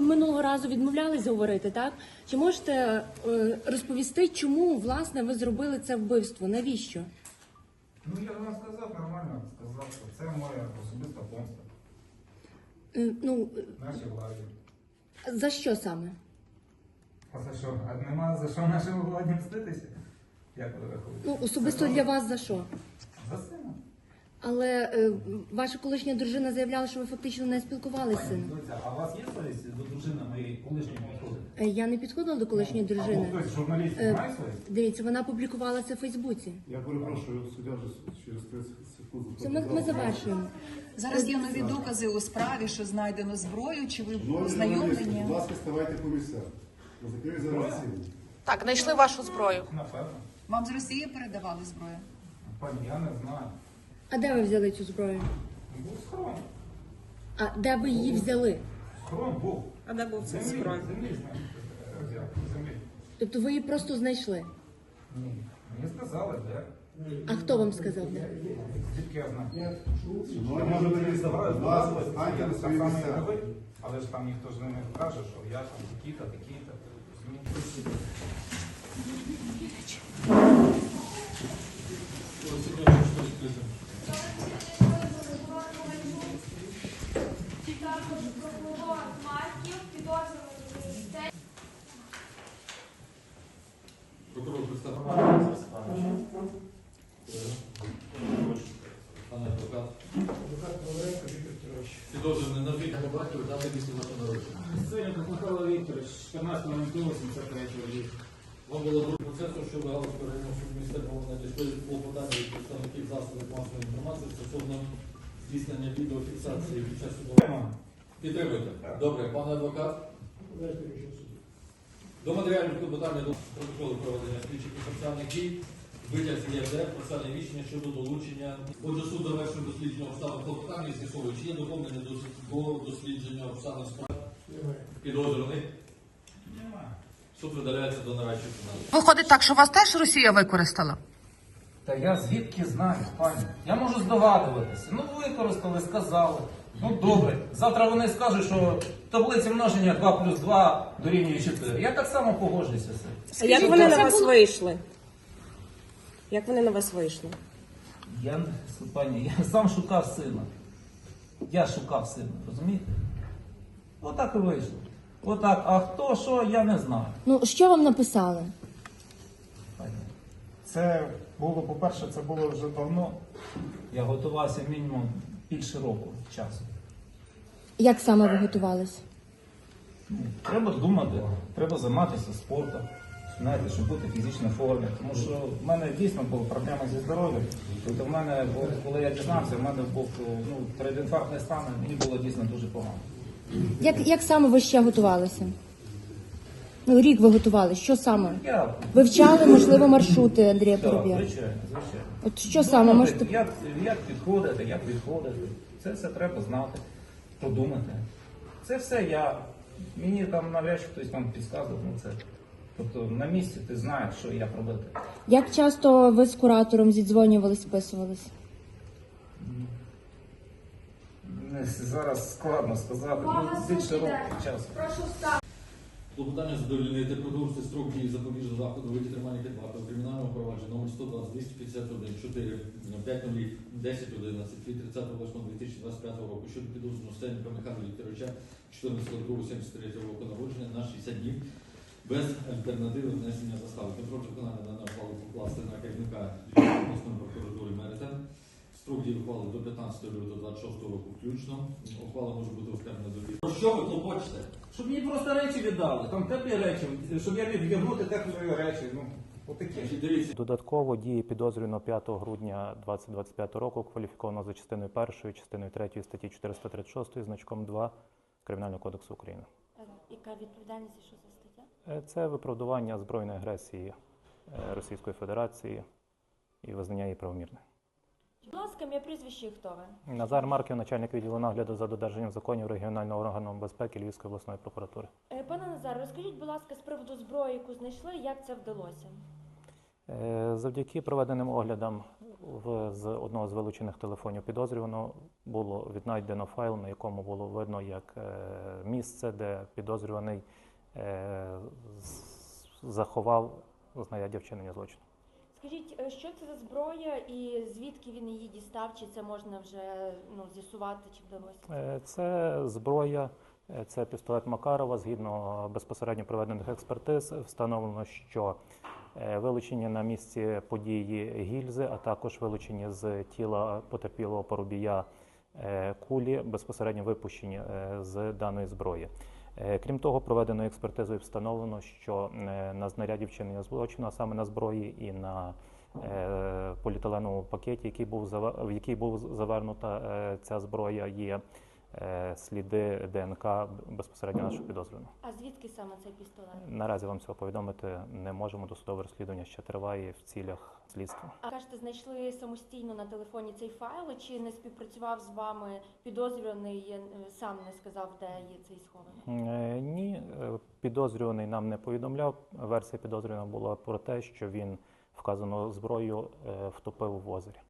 минулого разу відмовлялись говорити, так? Чи можете е, розповісти, чому власне ви зробили це вбивство? Навіщо? Ну я вам сказав нормально, сказав, що це моя особиста помста Е, Ну нашій владі. за що саме? А за що? А нема за що нашій владі мститися? Як ви рахуєте? Ну особисто для вас за що? Але е, ваша колишня дружина заявляла, що ви фактично не спілкувалися з Пані сином. Доця, а у вас є совість до дружини моєї колишньої підходи? Е, Я не підходила до колишньої Або дружини. хтось з журналістів Е, має совість? Дивіться, вона публікувала це в Фейсбуці. Я перепрошую, суддя вже через 30 секунд. Це ми, ми завершуємо. Зараз є нові докази у справі, що знайдено зброю. Чи ви Шановні журналісти, ознайомлені? будь ласка, ставайте по місцях. Бо закрию зараз засідання. Так, знайшли вашу зброю. Напевно. Вам з Росії передавали зброю? Пані, я не знаю. А де ви взяли цю зброю? Був схорон. А де ви її взяли? Схорон був. А де був цей Землі, зброй? землі знаєте, взяв. Землі. Тобто ви її просто знайшли? Ні. Мені сказали, де. А хто вам сказав де? Звідки я знаю? На само, як ви. Але ж там ніхто ж не каже, що я там такі-то, такі-то. Розумієте? Сильников Михайло Вікторович, 14 73 рік. Вам було друг процесу, що ви галузь перейняв суд міністерства надійшли клопотання від представників засобів масової інформації стосовно здійснення відеофіксації під час судового. Підтримуєте? Добре, пане адвокат. До матеріалів клопотання до протоколу проведення слідчих і процесуальних дій, витяг з ЄРДР, процесуальне рішення щодо долучення. Отже, суд завершив дослідження обставин клопотання і з'ясовує, чи є доповнення до, до дослідження обставин справи. Підозрюваний. Немає. Суд видаляється до нарадчої фіналу. Виходить так, що вас теж Росія використала? Та я звідки знаю, пані? Я можу здогадуватися. Ну, використали, сказали. Ну добре. Завтра вони скажуть, що в таблиці множення 2 плюс 2 дорівнює 4. Я так само погоджуся з цим. А як вони на вас вийшли? Як вони на вас вийшли? Я, пані, я сам шукав сина. Я шукав сина, розумієте? Отак і вийшло. Отак. А хто що, я не знаю. Ну що вам написали? Це було, по-перше, це було вже давно. Я готувався мінімум більше року часу. Як саме ви готувались? Ну, Треба думати, треба займатися спортом, знаєте, щоб бути в фізичній формі. Тому що в мене дійсно були проблеми зі здоров'ям. Тобто в мене, коли я дізнався, в мене був ну, передінфарктний стан, мені було дійсно дуже погано. Як, як саме ви ще готувалися? Ну, рік ви готувалися. Що саме? Я Вивчали, можливо, маршрути Андрія так, Поробія? звичайно, звичайно. От що саме Думати, можете як, як підходити, як відходити. Це все треба знати, подумати. Це все я. Мені там навряд чи хтось там підказував на це. Тобто на місці ти знаєш, що як робити. Як часто ви з куратором зідзвонювались, списувались? Зараз складно сказати. Ну, більше року часу. Прошу встати. Клопотання задовольнити, продовжити строк дії запобіжного заходу виді тримання під вартою кримінального провадження номер 120 251 4 5 0 10 11 від 30 2025 року щодо підозрюваного Стельника Михайла Вікторовича 14 73 року народження на 60 днів без альтернативи внесення застави. Контроль виконання даного ухвали покласти на керівника обласної прокуратури Меритен. Строк дії ухвали до 15 лютого 26 року включно. Ухвала може бути оскаржена до Про що ви клопочете? Щоб мені просто речі віддали, там теплі речі, щоб я міг вдягнути теплі речі. Ну, отаке. Значить, Дивіться, Додатково дії підозрюваного 5 грудня 2025 року кваліфіковано за частиною 1, частиною 3 статті 436 значком 2 Кримінального кодексу України. Яка відповідальність, що за стаття? Е, Це виправдування збройної агресії е, Російської Федерації і визнання її правомірною. Будь ласка, моє прізвище і хто ви? Назар Марків, начальник відділу нагляду за додержанням законів регіонального органу безпеки Львівської обласної прокуратури. Е, Пане Назар, розкажіть, будь ласка, з приводу зброї, яку знайшли, як це вдалося? Е, Завдяки проведеним оглядам в, з одного з вилучених телефонів підозрюваного було віднайдено файл, на якому було видно як е, місце, де підозрюваний е, з- заховав знаряддя вчинення злочину. Скажіть, е, що це за зброя і звідки він її дістав? Чи це можна вже ну, з'ясувати, чи вдалося? Е, Це зброя, е, це пістолет Макарова. Згідно безпосередньо проведених експертиз, встановлено, що вилучені на місці події гільзи, а також вилучені з тіла потерпілого порубія кулі, безпосередньо випущені з даної зброї. Е, Крім того, проведеною експертизою встановлено, що е, на знаряді вчинення злочину, а саме на зброї і на е, поліетиленовому пакеті, який був в який був завернута ця зброя, є сліди ДНК безпосередньо нашого підозрюваного. А звідки саме цей пістолет? Наразі вам цього повідомити не можемо. Досудове розслідування ще триває в цілях слідства. А кажете, знайшли самостійно на телефоні цей файл, чи не співпрацював з вами підозрюваний, е, сам не сказав, де є цей схований? Е, Ні, е, підозрюваний нам не повідомляв. Версія підозрюваного була про те, що він вказану зброю е, втопив в озері.